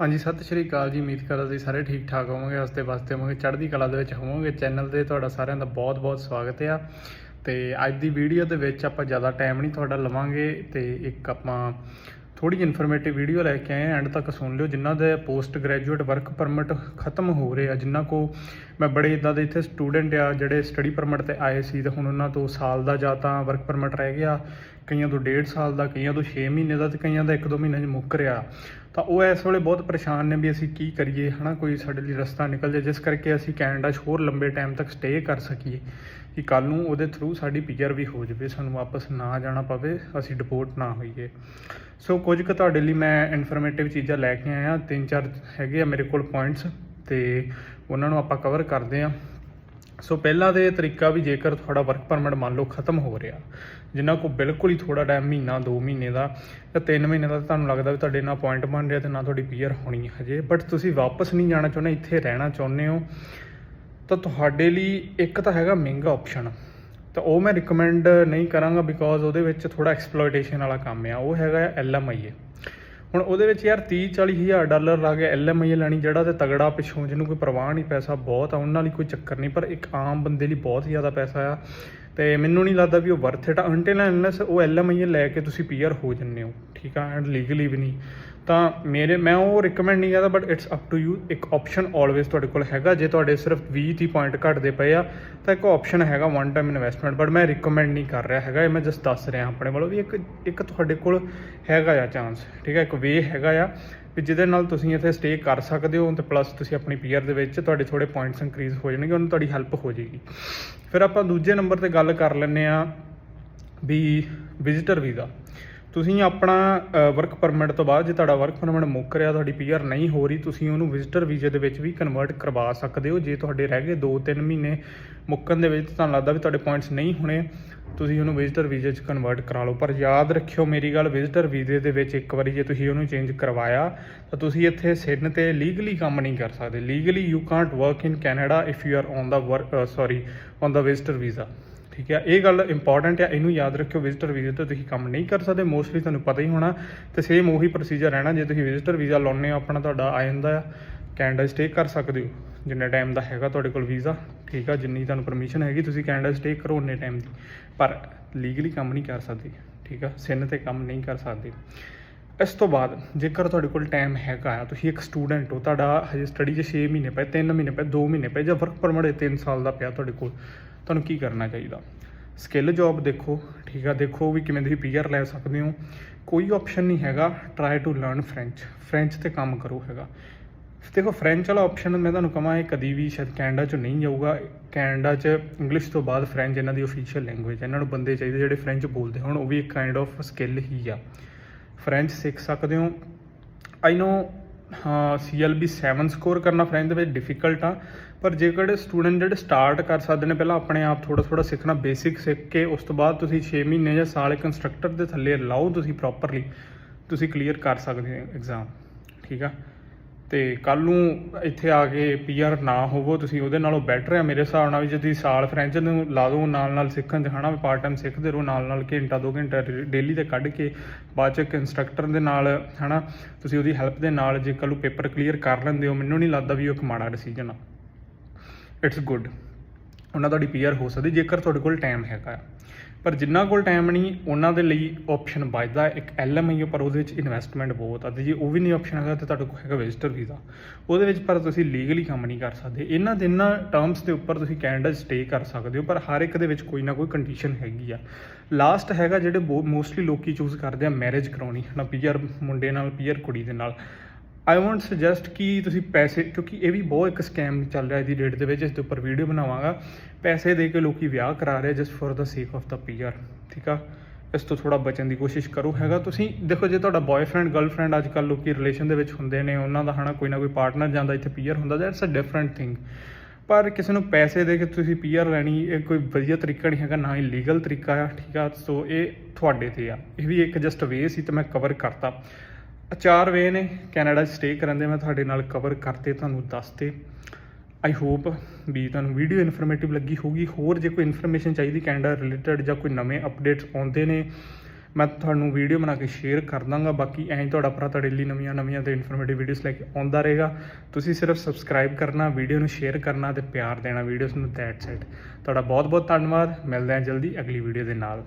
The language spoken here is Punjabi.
ਹਾਂਜੀ, ਸਤਿ ਸ਼੍ਰੀ ਅਕਾਲ ਜੀ। ਉਮੀਦ ਕਰਦਾ ਜੀ ਸਾਰੇ ਠੀਕ ਠਾਕ ਹੋਵੋਗੇ। ਹਸਤੇ ਵਸਤੇ ਹੋਵੋਗੇ, ਚੜ੍ਹਦੀ ਕਲਾ ਦੇ ਵਿੱਚ ਹੋਵੋਗੇ। ਚੈਨਲ ਤੇ ਤੁਹਾਡਾ ਸਾਰਿਆਂ ਦਾ ਬਹੁਤ-ਬਹੁਤ ਸਵਾਗਤ ਆ। ਤੇ ਅੱਜ ਦੀ ਵੀਡੀਓ ਦੇ ਵਿੱਚ ਆਪਾਂ ਜ਼ਿਆਦਾ ਟਾਈਮ ਨਹੀਂ ਤੁਹਾਡਾ ਲਵਾਂਗੇ। ਤੇ ਇੱਕ ਆਪਾਂ ਥੋੜੀ ਇਨਫੋਰਮੇਟਿਵ ਵੀਡੀਓ ਲੈ ਕੇ ਆਏ ਐਂਡ ਤੱਕ ਸੁਣ ਲਿਓ। ਜਿਨ੍ਹਾਂ ਦੇ ਪੋਸਟ ਗ੍ਰੈਜੂਏਟ ਵਰਕ ਪਰਮਿਟ ਖਤਮ ਹੋ ਰਹੇ ਆ ਜਿਨ੍ਹਾਂ ਕੋ ਮੈਂ ਬੜੇ ਇਦਾਂ ਦੇ ਇੱਥੇ ਸਟੂਡੈਂਟ ਆ, ਜਿਹੜੇ ਸਟੱਡੀ ਪਰਮਿਟ ਤੇ ਆਏ ਸੀ ਤੇ ਹੁਣ ਉਹਨਾਂ ਤੋਂ ਸਾਲ ਦਾ ਜਾਂ ਤਾਂ ਵਰਕ ਪਰਮਿਟ ਰਹਿ ਗਿਆ। ਕਈਆਂ ਤੋਂ ਡੇਢ ਸਾਲ ਦਾ, ਕਈਆਂ ਤੋਂ 6 ਮਹੀਨੇ ਦਾ ਤੇ ਕਈਆਂ ਦਾ 1-2 ਮਹੀਨੇ 'ਚ ਮੁੱਕ ਰਿਹਾ। ਤਾਂ ਉਹ ਇਸ ਵੇਲੇ ਬਹੁਤ ਪਰੇਸ਼ਾਨ ਨੇ ਵੀ ਅਸੀਂ ਕੀ ਕਰੀਏ, ਹਨਾ? ਕੋਈ ਸਾਡੇ ਲਈ ਰਸਤਾ ਨਿਕਲ ਜਾਏ, ਜਿਸ ਕਰਕੇ ਅਸੀਂ ਕੈਨੇਡਾ 'ਚ ਹੋਰ ਲੰਬੇ ਟਾਈਮ ਤੱਕ ਸਟੇ ਕਰ ਸਕੀਏ, ਕਿ ਕੱਲ ਨੂੰ ਉਹਦੇ ਥਰੂ ਸਾਡੀ ਪੀਆਰ ਵੀ ਹੋ ਜਾਵੇ, ਸਾਨੂੰ ਵਾਪਸ ਨਾ ਜਾਣਾ ਪਵੇ, ਅਸੀਂ ਡਿਪੋਰਟ ਨਾ ਹੋਈਏ। ਸੋ ਕੁਝ ਕੁ ਤੁਹਾਡੇ ਲਈ ਮੈਂ ਇਨਫੋਰਮੇਟਿਵ ਚੀਜ਼ਾਂ ਲੈ ਕੇ ਆਇਆ, ਤਿੰਨ ਚਾਰ ਹੈਗੇ ਆ ਮੇਰੇ ਕੋਲ ਪੁਆਇੰਟਸ ਤੇ ਉਹਨਾਂ ਨੂੰ ਆਪਾਂ ਕਵਰ ਕਰਦੇ ਆ। ਸੋ ਪਹਿਲਾ ਦੇ ਤਰੀਕਾ ਵੀ ਜੇਕਰ ਤੁਹਾਡਾ ਵਰਕ ਪਰਮਿਟ ਮੰਨ ਲਓ ਖਤਮ ਹੋ ਰਿਹਾ ਜਿਨ੍ਹਾਂ ਕੋ ਬਿਲਕੁਲ ਹੀ ਥੋੜਾ ਟਾਈਮ ਮਹੀਨਾ 2 ਮਹੀਨੇ ਦਾ ਜਾਂ 3 ਮਹੀਨੇ ਦਾ ਤੁਹਾਨੂੰ ਲੱਗਦਾ ਵੀ ਤੁਹਾਡੇ ਨਾਲ ਪੁਆਇੰਟ ਬਣ ਰਿਹਾ ਤੇ ਨਾ ਤੁਹਾਡੀ ਪੀਅਰ ਹੋਣੀ ਹਜੇ ਬਟ ਤੁਸੀਂ ਵਾਪਸ ਨਹੀਂ ਜਾਣਾ ਚਾਹੁੰਦੇ, ਇੱਥੇ ਰਹਿਣਾ ਚਾਹੁੰਦੇ ਹੋ, ਤਾਂ ਤੁਹਾਡੇ ਲਈ ਇੱਕ ਤਾਂ ਹੈਗਾ ਮਹਿੰਗਾ ਆਪਸ਼ਨ ਤਾਂ ਉਹ ਮੈਂ ਰਿਕਮੈਂਡ ਨਹੀਂ ਕਰਾਂਗਾ ਬਿਕੋਜ਼ ਉਹਦੇ ਵਿੱਚ ਥੋੜਾ ਐਕਸਪਲੋਇਟੇਸ਼ਨ ਵਾਲਾ ਕੰਮ ਆ, ਉਹ ਹੈਗਾ ਐਲਐਮਆਈਏ ਹੁਣ ਉਹਦੇ ਵਿੱਚ ਯਾਰ 30 40 ਹਜ਼ਾਰ ਡਾਲਰ ਲਾ ਕੇ ਐਲਐਮਆਈਏ ਲੈਣੀ, ਜਿਹੜਾ ਤੇ ਤਗੜਾ ਪਿੱਛੋਂ ਜਿਹਨੂੰ ਕੋਈ ਪਰਵਾਹ ਨਹੀਂ, ਪੈਸਾ ਬਹੁਤ ਆ, ਉਹਨਾਂ ਲਈ ਕੋਈ ਚੱਕਰ ਨਹੀਂ, ਪਰ ਇੱਕ ਆਮ ਬੰਦੇ ਲਈ ਬਹੁਤ ਜ਼ਿਆਦਾ ਪੈਸਾ ਆ। ਤੇ ਮੈਨੂੰ ਨਹੀਂ ਲੱਗਦਾ ਵੀ ਉਹ ਵਰਥ ਇਟ ਅੰਟਿਲ ਅਨਲੈਸ ਉਹ ਐਲਐਮਆਈਏ ਲੈ ਕੇ ਤੁਸੀਂ ਪੀਆਰ ਹੋ ਜੰਨੇ ਹੋ, ਠੀਕ ਆ? ਐਂਡ ਲੀਗਲੀ ਵੀ ਨਹੀਂ। ਤਾਂ ਮੇਰੇ, ਮੈਂ ਉਹ ਰეკਮੈਂਡ ਨਹੀਂ ਕਰਦਾ but it's up to you ਇੱਕ ਆਪਸ਼ਨ ਆਲਵੇਸ ਤੁਹਾਡੇ ਕੋਲ ਹੈਗਾ। ਜੇ ਤੁਹਾਡੇ ਸਿਰਫ 20 30 ਪੁਆਇੰਟ ਘਟਦੇ ਪਏ ਆ, ਤਾਂ ਇੱਕ ਆਪਸ਼ਨ ਹੈਗਾ ਵਨ ਟਾਈਮ ਇਨਵੈਸਟਮੈਂਟ ਬਟ ਮੈਂ ਰეკਮੈਂਡ ਨਹੀਂ ਕਰ ਰਿਹਾ ਹੈਗਾ। ਇਹ ਮੈਂ ਜਸਟ ਦੱਸ ਰਿਹਾ ਆਪਣੇ ਵੱਲੋਂ ਵੀ ਇੱਕ ਇੱਕ ਤੁਹਾਡੇ ਕੋਲ ਹੈਗਾ ਆ ਚਾਂਸ ਠੀਕ ਹੈ ਇੱਕ ਵੇ ਹੈਗਾ ਆ ਵੀ ਜਿਹਦੇ ਨਾਲ ਤੁਸੀਂ ਇੱਥੇ ਸਟੇ ਕਰ ਸਕਦੇ ਹੋ, ਤੇ ਪਲੱਸ ਤੁਸੀਂ ਆਪਣੀ ਪੀਅਰ ਦੇ ਵਿੱਚ ਤੁਹਾਡੇ ਥੋੜੇ ਪੁਆਇੰਟਸ ਇਨਕਰੀਜ਼ ਹੋ ਜਾਣਗੇ, ਉਹਨਾਂ ਤੁਹਾਡੀ ਹੈਲਪ ਹੋ ਜਾਏਗੀ। ਫਿਰ ਆਪਾਂ ਦੂਜੇ ਨੰਬਰ ਤੇ ਗੱਲ ਕਰ ਲੈਂਦੇ ਆ ਵੀ ਵਿਜ਼ਿਟਰ ਵੀਜ਼ਾ ਤੁਸੀਂ ਆਪਣਾ ਵਰਕ ਪਰਮਿਟ ਤੋਂ ਬਾਅਦ ਜੇ ਤੁਹਾਡਾ ਵਰਕ ਪਰਮਿਟ ਮੁੱਕ ਰਿਹਾ, ਤੁਹਾਡੀ ਪੀਆਰ ਨਹੀਂ ਹੋ ਰਹੀ, ਤੁਸੀਂ ਉਹਨੂੰ ਵਿਜ਼ਿਟਰ ਵੀਜ਼ੇ ਦੇ ਵਿੱਚ ਵੀ ਕਨਵਰਟ ਕਰਵਾ ਸਕਦੇ ਹੋ। ਜੇ ਤੁਹਾਡੇ ਰਹਿ ਗਏ 2-3 ਮਹੀਨੇ ਮੁੱਕਣ ਦੇ ਵਿੱਚ, ਤੁਹਾਨੂੰ ਲੱਗਦਾ ਵੀ ਤੁਹਾਡੇ ਪੁਆਇੰਟਸ ਨਹੀਂ ਹੋਣੇ, ਤੁਸੀਂ ਉਹਨੂੰ ਵਿਜ਼ਿਟਰ ਵੀਜ਼ੇ 'ਚ ਕਨਵਰਟ ਕਰਾ ਲਓ। ਪਰ ਯਾਦ ਰੱਖਿਓ ਮੇਰੀ ਗੱਲ ਵਿਜ਼ਿਟਰ ਵੀਜ਼ੇ ਦੇ ਵਿੱਚ ਇੱਕ ਵਾਰੀ ਜੇ ਤੁਸੀਂ ਉਹਨੂੰ ਚੇਂਜ ਕਰਵਾਇਆ, ਤਾਂ ਤੁਸੀਂ ਇੱਥੇ ਸਿਨ ਤੇ ਲੀਗਲੀ ਕੰਮ ਨਹੀਂ ਕਰ ਸਕਦੇ। Legally you can't work in Canada if you are on the work sorry on the visitor visa ਠੀਕ ਹੈ, ਇਹ ਗੱਲ ਇੰਪੋਰਟੈਂਟ ਹੈ, ਇਹਨੂੰ ਯਾਦ ਰੱਖਿਓ ਵਿਜ਼ਿਟਰ ਵੀਜ਼ੇ ਤੇ ਤੁਸੀਂ ਕੰਮ ਨਹੀਂ ਕਰ ਸਕਦੇ ਮੋਸਟਲੀ ਤੁਹਾਨੂੰ ਪਤਾ ਹੀ ਹੋਣਾ, ਤੇ ਸੇਮ ਉਹੀ ਪ੍ਰੋਸੀਜਰ ਰਹਿਣਾ, ਜੇ ਤੁਸੀਂ ਵਿਜ਼ਿਟਰ ਵੀਜ਼ਾ ਲਾਉਣੇ ਹੋ, ਆਪਣਾ ਤੁਹਾਡਾ ਆ ਜਾਂਦਾ ਆ ਕੈਨੇਡਾ ਸਟੇ ਕਰ ਸਕਦੇ ਹੋ, ਜਿੰਨੇ ਟਾਈਮ ਦਾ ਹੈਗਾ ਤੁਹਾਡੇ ਕੋਲ ਵੀਜ਼ਾ ਠੀਕ ਆ, ਜਿੰਨੀ ਤੁਹਾਨੂੰ ਪਰਮਿਸ਼ਨ ਹੈਗੀ, ਤੁਸੀਂ ਕੈਨੇਡਾ ਸਟੇ ਕਰੋ ਉਨੇ ਟਾਈਮ ਦੀ, ਪਰ ਲੀਗਲੀ ਕੰਮ ਨਹੀਂ ਕਰ ਸਕਦੇ, ਠੀਕ ਆ ਸਿਨ ਤੇ ਕੰਮ ਨਹੀਂ ਕਰ ਸਕਦੇ। ਇਸ ਤੋਂ ਬਾਅਦ, ਜੇਕਰ ਤੁਹਾਡੇ ਕੋਲ ਟਾਈਮ ਹੈਗਾ ਆ ਤੁਸੀਂ ਇੱਕ ਸਟੂਡੈਂਟ ਹੋ, ਤੁਹਾਡਾ ਹਜੇ ਸਟੱਡੀ 'ਚ 6 ਮਹੀਨੇ ਪਏ 3 ਮਹੀਨੇ ਪਏ 2 ਮਹੀਨੇ ਪਏ, ਜਾਂ ਵਰਕ ਪਰਮਿਟ 3 ਸਾਲ ਦਾ ਪਿਆ ਤੁਹਾਡੇ ਕੋਲ ਤੁਹਾਨੂੰ ਕੀ ਕਰਨਾ ਚਾਹੀਦਾ? ਸਕਿੱਲ ਜੌਬ ਦੇਖੋ, ਠੀਕ ਆ? ਦੇਖੋ ਵੀ ਕਿਵੇਂ ਤੁਸੀਂ ਪੀਆਰ ਲੈ ਸਕਦੇ ਹੋ। ਕੋਈ ਆਪਸ਼ਨ ਨਹੀਂ ਹੈਗਾ try to learn French French ਤੇ ਕੰਮ ਕਰੋ ਹੈਗਾ। ਦੇਖੋ ਫ੍ਰੈਂਚ ਵਾਲਾ ਆਪਸ਼ਨ ਮੈਂ ਤੁਹਾਨੂੰ ਕਹਾਂ ਇਹ ਕਦੀ ਵੀ ਸ਼ਾਇਦ ਕੈਨੇਡਾ 'ਚ ਨਹੀਂ ਜਾਊਗਾ। ਕੈਨੇਡਾ 'ਚ ਇੰਗਲਿਸ਼ ਤੋਂ ਬਾਅਦ ਫ੍ਰੈਂਚ ਇਹਨਾਂ ਦੀ ਅਫੀਸ਼ੀਅਲ ਲੈਂਗੁਏਜ ਹੈ। ਇਹਨਾਂ ਨੂੰ ਬੰਦੇ ਚਾਹੀਦੇ ਜਿਹੜੇ ਫ੍ਰੈਂਚ ਬੋਲਦੇ ਹੋਣ, ਉਹ ਵੀ ਇੱਕ ਕਾਈਂਡ ਆਫ ਸਕਿੱਲ ਹੀ ਆ। ਫ੍ਰੈਂਚ ਸਿੱਖ ਸਕਦੇ ਹੋ। ਆਈ ਨੋ ਹਾਂ ਸੀਐਲਬੀ 7 ਸਕੋਰ ਕਰਨਾ ਫ੍ਰੈਂਚ ਦੇ ਵਿੱਚ ਡਿਫਿਕਲਟ ਆ। ਪਰ ਜੇਕਰ ਸਟੂਡੈਂਟ ਜਿਹੜੇ ਸਟਾਰਟ ਕਰ ਸਕਦੇ ਨੇ, ਪਹਿਲਾਂ ਆਪਣੇ ਆਪ ਥੋੜਾ ਥੋੜਾ ਸਿੱਖਣਾ ਬੇਸਿਕ ਸਿੱਖ ਕੇ, ਉਸ ਤੋਂ ਬਾਅਦ ਤੁਸੀਂ 6 ਮਹੀਨੇ ਜਾਂ ਸਾਲ ਇੱਕ ਇੰਸਟ੍ਰਕਟਰ ਦੇ ਥੱਲੇ ਲਾਓ ਤੁਸੀਂ ਪ੍ਰੋਪਰਲੀ ਤੁਸੀਂ ਕਲੀਅਰ ਕਰ ਸਕਦੇ ਹੋ ਐਗਜ਼ਾਮ ਠੀਕ ਆ? ਤੇ ਕੱਲ ਨੂੰ ਇੱਥੇ ਆ ਕੇ ਪੀਆਰ ਨਾ ਹੋਵੋ, ਤੁਸੀਂ ਉਹਦੇ ਨਾਲੋਂ ਬੈਟਰ ਆ। ਮੇਰੇ ਹਿਸਾਬ ਨਾਲ ਵੀ ਜੇ ਤੁਸੀਂ ਸਾਲ ਫ੍ਰੈਂਚ ਨੂੰ ਲਾ ਦਿਓ ਨਾਲ ਨਾਲ ਸਿੱਖਣ ਤੇ ਵੀ ਪਾਰਟ ਟਾਈਮ ਸਿੱਖਦੇ ਰਹੋ, ਨਾਲ ਨਾਲ ਘੰਟਾ, ਦੋ ਘੰਟਾ ਡੇਲੀ ਤੇ ਕੱਢ ਕੇ, ਬਾਅਦ ਚ ਇੱਕ ਇੰਸਟ੍ਰਕਟਰ ਦੇ ਨਾਲ, ਹਨਾ? ਤੁਸੀਂ ਉਹਦੀ ਹੈਲਪ ਦੇ ਨਾਲ ਜੇ ਕੱਲ ਨੂੰ ਪੇਪਰ ਕਲੀਅਰ ਕਰ ਲੈਂਦੇ ਹੋ, ਮੈਨੂੰ ਨਹੀਂ ਲੱਗਦਾ ਵੀ ਉਹ ਇੱਕ ਮਾੜਾ ਡਿਸੀਜਨ ਆ। ਇਟਸ ਗੁੱਡ ਉਹਨਾਂ ਤੁਹਾਡੀ ਪੀਆਰ ਹੋ ਸਕਦੀ, ਜੇਕਰ ਤੁਹਾਡੇ ਕੋਲ ਟਾਈਮ ਹੈਗਾ। ਪਰ ਜਿਨ੍ਹਾਂ ਕੋਲ ਟਾਈਮ ਨਹੀਂ, ਉਹਨਾਂ ਦੇ ਲਈ ਆਪਸ਼ਨ ਬਚਦਾ ਇੱਕ ਐਲਐਮਆਈ ਪਰ ਉਹਦੇ ਵਿੱਚ ਇਨਵੈਸਟਮੈਂਟ ਬਹੁਤ ਆ। ਤੇ ਜੇ ਉਹ ਵੀ ਨਹੀਂ ਆਪਸ਼ਨ ਹੈਗਾ, ਤੇ ਤੁਹਾਡੇ ਕੋਲ ਹੈਗਾ ਵਿਜ਼ਿਟਰ ਵੀਜ਼ਾ ਉਹਦੇ ਵਿੱਚ ਪਰ ਤੁਸੀਂ ਲੀਗਲੀ ਕੰਮ ਨਹੀਂ ਕਰ ਸਕਦੇ। ਇਹਨਾਂ ਦਿਨਾਂ ਟਰਮਸ ਦੇ ਉੱਪਰ ਤੁਸੀਂ ਕੈਨੇਡਾ ਸਟੇ ਕਰ ਸਕਦੇ ਹੋ, ਪਰ ਹਰ ਇੱਕ ਦੇ ਵਿੱਚ ਕੋਈ ਨਾ ਕੋਈ ਕੰਡੀਸ਼ਨ ਹੈਗੀ ਆ। ਲਾਸਟ ਹੈਗਾ ਜਿਹੜੇ ਮੋਸਟਲੀ ਲੋਕੀ ਚੂਜ਼ ਕਰਦੇ ਆ ਮੈਰਿਜ ਕਰਾਉਣੀ। ਹਨਾ ਪੀਆਰ ਮੁੰਡੇ ਨਾਲ ਪੀਆਰ ਕੁੜੀ ਦੇ ਨਾਲ। ਆਈ ਵਾਂਟ ਸੁਜੈਸਟ ਕਿ ਤੁਸੀਂ ਪੈਸੇ, ਕਿਉਂਕਿ ਇਹ ਵੀ ਬਹੁਤ ਇੱਕ ਸਕੈਮ ਚੱਲ ਰਿਹਾ ਦੀ ਡੇਟ ਦੇ ਵਿੱਚ ਇਸ ਦੇ ਉੱਪਰ ਵੀਡੀਓ ਬਣਾਵਾਂਗਾ। ਪੈਸੇ ਦੇ ਕੇ ਲੋਕੀ ਵਿਆਹ ਕਰਾ ਰਹੇ ਜਸਟ ਫॉर ਦਾ ਸੇਕ ਆਫ ਦਾ ਪੀਆਰ ਠੀਕ ਆ? ਇਸ ਤੋਂ ਥੋੜਾ ਬਚਣ ਦੀ ਕੋਸ਼ਿਸ਼ ਕਰੋ। ਹੈਗਾ ਤੁਸੀਂ, ਦੇਖੋ ਜੇ ਤੁਹਾਡਾ ਬॉयਫ੍ਰੈਂਡ ਗਰਲਫ੍ਰੈਂਡ ਅੱਜ ਕੱਲ ਲੋਕੀ ਰਿਲੇਸ਼ਨ ਦੇ ਵਿੱਚ ਹੁੰਦੇ ਨੇ, ਉਹਨਾਂ ਦਾ ਹਨਾ ਕੋਈ ਨਾ ਕੋਈ ਪਾਰਟਨਰ ਜਾਂਦਾ, ਇੱਥੇ ਪੀਆਰ ਹੁੰਦਾ ਦੈਟਸ ਅ ਡਿਫਰੈਂਟ ਥਿੰਗ ਪਰ ਕਿਸੇ ਨੂੰ ਪੈਸੇ ਦੇ ਕੇ ਤੁਸੀਂ ਪੀਆਰ ਲੈਣੀ, ਇਹ ਕੋਈ ਵਧੀਆ ਤਰੀਕਾ ਨਹੀਂ ਹੈਗਾ, ਨਾ ਹੀ ਲੀਗਲ ਤਰੀਕਾ ਆ, ਠੀਕ ਆ? ਸੋ ਇਹ ਤੁਹਾਡੇ ਤੇ ਆ। ਇਹ ਵੀ ਇੱਕ ਜਸਟ ਵੇ ਸੀ ਤੇ ਮੈਂ ਕਵਰ ਕਰਤਾ। ਚਾਰ ਵੇ ਨੇ ਕੈਨੇਡਾ 'ਚ ਸਟੇ ਕਰਨ ਦੇ, ਮੈਂ ਤੁਹਾਡੇ ਨਾਲ ਕਵਰ ਕਰਤੇ, ਤੁਹਾਨੂੰ ਦੱਸਤੇ। ਆਈ ਹੋਪ ਵੀ ਤੁਹਾਨੂੰ ਵੀਡੀਓ ਇਨਫੋਰਮੇਟਿਵ ਲੱਗੀ ਹੋਊਗੀ। ਹੋਰ ਜੇ ਕੋਈ ਇਨਫੋਰਮੇਸ਼ਨ ਚਾਹੀਦੀ ਕੈਨੇਡਾ ਰਿਲੇਟਡ ਜਾਂ ਕੋਈ ਨਵੇਂ ਅਪਡੇਟਸ ਆਉਂਦੇ ਨੇ, ਮੈਂ ਤੁਹਾਨੂੰ ਵੀਡੀਓ ਬਣਾ ਕੇ ਸ਼ੇਅਰ ਕਰ ਦਾਂਗਾ। ਬਾਕੀ ਐਂ ਤੁਹਾਡਾ ਭਰਾ ਤੁਹਾਡੇ ਲਈ ਨਵੀਆਂ ਨਵੀਆਂ ਤੇ ਇਨਫੋਰਮੇਟਿਵ ਵੀਡੀਓਜ਼ ਲੈ ਕੇ ਆਉਂਦਾ ਰਹੇਗਾ। ਤੁਸੀਂ ਸਿਰਫ ਸਬਸਕ੍ਰਾਈਬ ਕਰਨਾ ਵੀਡੀਓ ਨੂੰ ਸ਼ੇਅਰ ਕਰਨਾ ਤੇ ਪਿਆਰ ਦੇਣਾ ਵੀਡੀਓਜ਼ ਨੂੰ ਦੈਟਸ ਇਟ ਤੁਹਾਡਾ ਬਹੁਤ ਬਹੁਤ ਧੰਨਵਾਦ। ਮਿਲਦੇ ਹਾਂ ਜਲਦੀ ਅਗਲੀ ਵੀਡੀਓ ਦੇ ਨਾਲ।